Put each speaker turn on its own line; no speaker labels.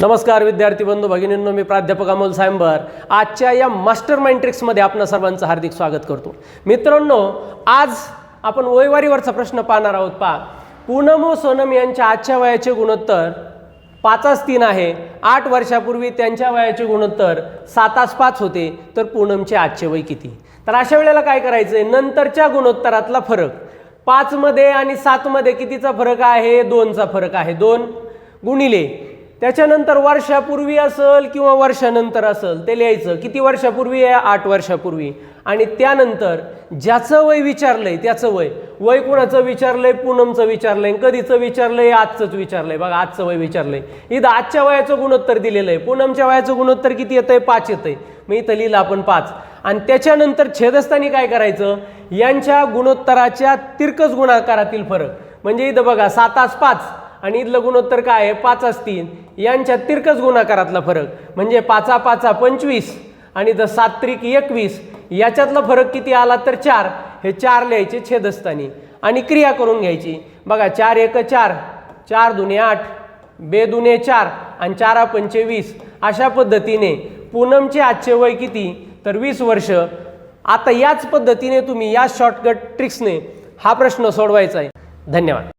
नमस्कार विद्यार्थी बंधू भगिनींनो मी प्राध्यापक अमोल सायंबर. आजच्या या मास्टर माइंड ट्रिक्समध्ये आपणा सर्वांचं हार्दिक स्वागत करतो. मित्रांनो आज आपण वयवारीवरचा प्रश्न पाहणार आहोत पहा. पूनम सोनम यांच्या आजच्या वयाचे गुणोत्तर पाचास तीन आहे. आठ वर्षापूर्वी त्यांच्या वयाचे गुणोत्तर सातास पाच होते. तर पूनमचे आजचे वय किती? तर अशा वेळेला काय करायचं आहे नंतरच्या गुणोत्तरातला फरक. पाचमध्ये आणि सातमध्ये कितीचा फरक आहे? दोनचा फरक आहे. दोन गुणिले त्याच्यानंतर वर्षापूर्वी असेल किंवा वर्षानंतर असेल ते लिहायचं. किती वर्षापूर्वी आहे? आठ वर्षापूर्वी. आणि त्यानंतर ज्याचं वय विचारलंय त्याचं वय. वय कुणाचं विचारलंय? पूनमचं विचारलंय. कधीचं विचारलंय? आजचंच विचारलंय. बघा आजचं वय विचारलंय. इथं आजच्या वयाचं गुणोत्तर दिलेलं आहे. पूनमच्या वयाचं गुणोत्तर किती येतंय? पाच येतंय. मग इथं लिहिलं आपण पाच. आणि त्याच्यानंतर छेदस्थानी काय करायचं? यांच्या गुणोत्तराच्या तिरकस गुणाकारातील फरक. म्हणजे इथं बघा सात आज पाच. आणि इथलं गुणोत्तर काय आहे? पाच असतील यांच्यात तिरकस गुणाकारातला फरक. म्हणजे पाचा पाचा पंचवीस आणि द सात त्रिक एकवीस. याच्यातला फरक किती आला तर चार. हे चार लिहायचे छेदस्थानी. आणि क्रिया करून घ्यायची. बघा चार एक चार. चार दुने आठ. बे दुने चार. आणि चारा पंचे वीस. अशा पद्धतीने पूनमचे आजचे वय किती? तर वीस वर्ष. आता याच पद्धतीने तुम्ही या शॉर्टकट ट्रिक्सने हा प्रश्न सोडवायचा आहे. धन्यवाद.